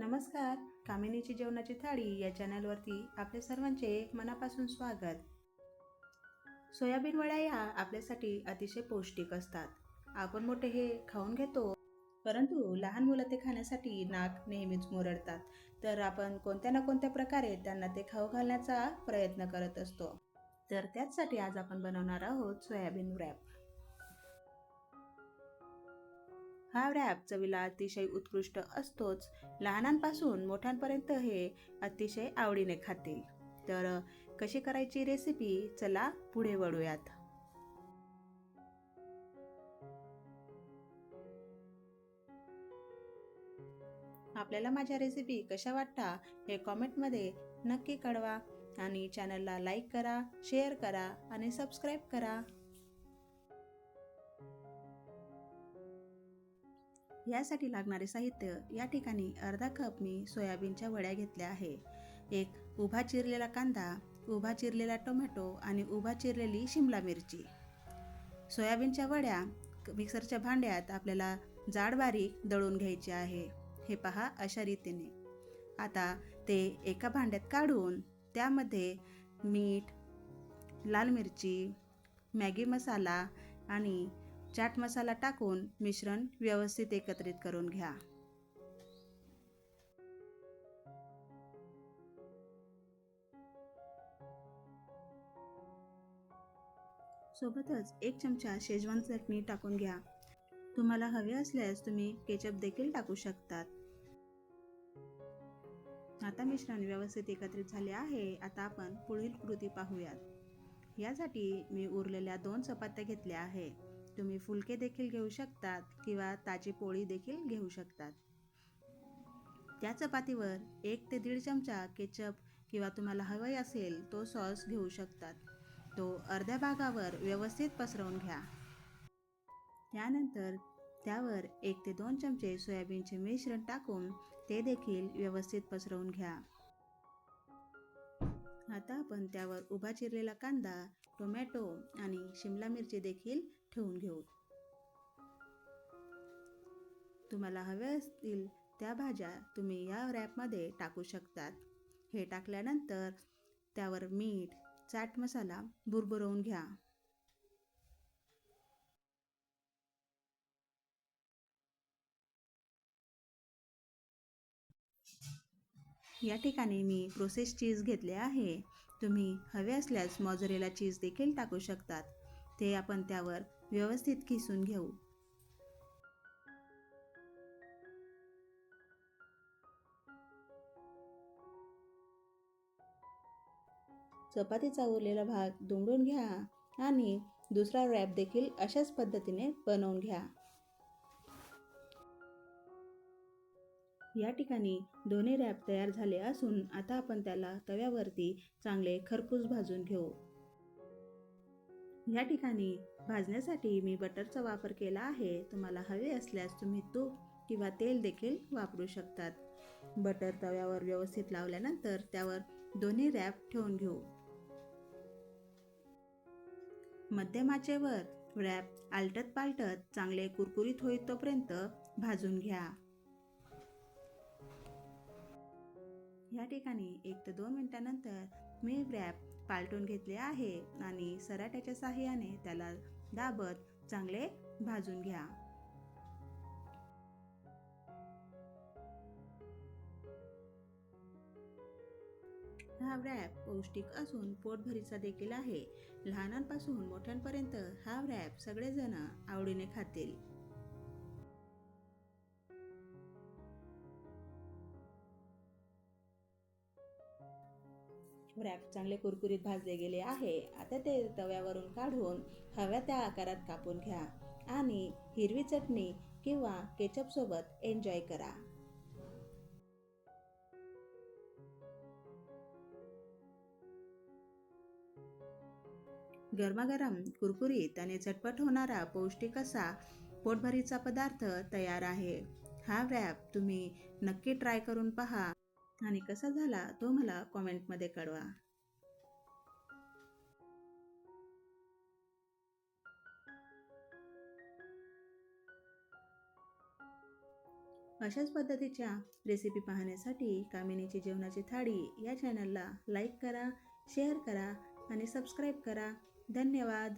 नमस्कार. कामिनीची जेवणाची थाळी या चॅनलवरती आपल्या सर्वांचे मनापासून स्वागत. सोयाबीन वड्या या आपल्यासाठी अतिशय पौष्टिक असतात. आपण मोठे हे खाऊन घेतो परंतु लहान मुलं ते खाण्यासाठी नाक नेहमीच मुरडतात. तर आपण कोणत्या ना कोणत्या प्रकारे त्यांना ते खाऊ घालण्याचा प्रयत्न करत असतो. तर त्याचसाठी आज आपण बनवणार आहोत सोयाबीन रॅप हा रॅप चवीला अतिशय उत्कृष्ट असतोच. लहानांपासून मोठ्यांपर्यंत हे अतिशय आवडीने खातील. तर कशी करायची रेसिपी? चला पुढे वळूयात. आपल्याला माझ्या रेसिपी कशा वाटता हे कॉमेंटमध्ये नक्की कळवा आणि चॅनलला लाईक करा शेअर करा आणि सबस्क्राईब करा. यासाठी लागणारे साहित्य या ठिकाणी अर्धा कप मी सोयाबीनच्या वड्या घेतल्या आहे. एक उभा चिरलेला कांदा उभा चिरलेला टोमॅटो आणि उभा चिरलेली शिमला मिरची. सोयाबीनच्या वड्या मिक्सरच्या भांड्यात आपल्याला जाड बारीक दळून घ्यायचे आहे. हे पहा अशा रीतीने. आता ते एका भांड्यात काढून त्यामध्ये मीठ लाल मिरची मॅगी मसाला आणि चाट मसाला टाकून मिश्रण व्यवस्थित एकत्रित करून घ्या. सोबतच एक चमचा शेजवान चटणी टाकून घ्या. तुम्हाला हवे असल्यास तुम्ही केचप देखील टाकू शकतात. आता मिश्रण व्यवस्थित एकत्रित झाले आहे. आता आपण पुढील कृती पाहूयात. यासाठी मी उरलेल्या दोन चपात्या घेतल्या आहे तुम्ही फुलके देखील घेऊ शकतात किंवा ताजी पोळी देखील घेऊ शकतात. त्या चपातीवर एक ते दीड चमचा केचप किंवा तुम्हाला हवं असेल तो सॉस घेऊ शकतात. तो अर्ध्या भागावर व्यवस्थित पसरवून घ्या. त्यानंतर त्यावर एक ते दोन चमचे सोयाबीनचे मिश्रण टाकून ते देखील व्यवस्थित पसरवून घ्या. आता आपण त्यावर उभा चिरलेला कांदा टोमॅटो आणि शिमला मिरची देखील ठेवून घेऊ. तुम्हाला हवे असतील त्या भाज्या तुम्ही या रॅपमध्ये टाकू शकतात. हे टाकल्यानंतर त्यावर मीठ चाट मसाला बुरबुरवून घ्या. या ठिकाणी मी प्रोसेस चीज घेतले आहे. तुम्ही हवे असल्यास मॉझरेला चीज देखील टाकू शकतात. ते आपण त्यावर व्यवस्थित किसून घेऊ. चपातीचा उरलेला भाग दुमडून घ्या आणि दुसरा रॅप देखील अशाच पद्धतीने बनवून घ्या. या ठिकाणी दोन्ही रॅप तयार झाले असून आता आपण त्याला तव्यावरती चांगले खरपूस भाजून घेऊ. या ठिकाणी भाजण्यासाठी मी बटरचा वापर केला आहे. तुम्हाला हवे असल्यास तुम्ही तूप किंवा तेल देखील वापरू शकतात. बटर तव्यावर व्यवस्थित लावल्यानंतर त्यावर दोन्ही रॅप ठेवून घेऊ. मध्यमाचेवर रॅप आलटत पालटत चांगले कुरकुरीत होईल तोपर्यंत भाजून घ्या. या ठिकाणी एक ते दोन मिनिटानंतर मी रॅप पालटून घेतले आहे आणि सराट्याच्या साह्याने त्याला दाबत चांगले भाजून घ्या. हा रॅप पौष्टिक असून पोटभरीचा देखील आहे. लहानांपासून मोठ्यांपर्यंत हा रॅप सगळेजण आवडीने खातील. रॅप चांगले कुरकुरीत भाजले गेले आहे. आता ते तव्यावरून काढून हव्या त्या आकारात कापून घ्या आणि हिरवी चटणी किंवा केचपसोबत एन्जॉय करा. गरमागरम कुरकुरीत आणि झटपट होणारा पौष्टिक असा पोटभरीचा पदार्थ तयार आहे. हा रॅप तुम्ही नक्की ट्राय करून पहा. आणि कसा झाला तो मला कॉमेंटमध्ये कळवा. अशाच पद्धतीच्या रेसिपी पाहण्यासाठी कामिनीची जेवणाची थाळी या चॅनलला लाईक करा शेअर करा आणि सबस्क्राईब करा. धन्यवाद.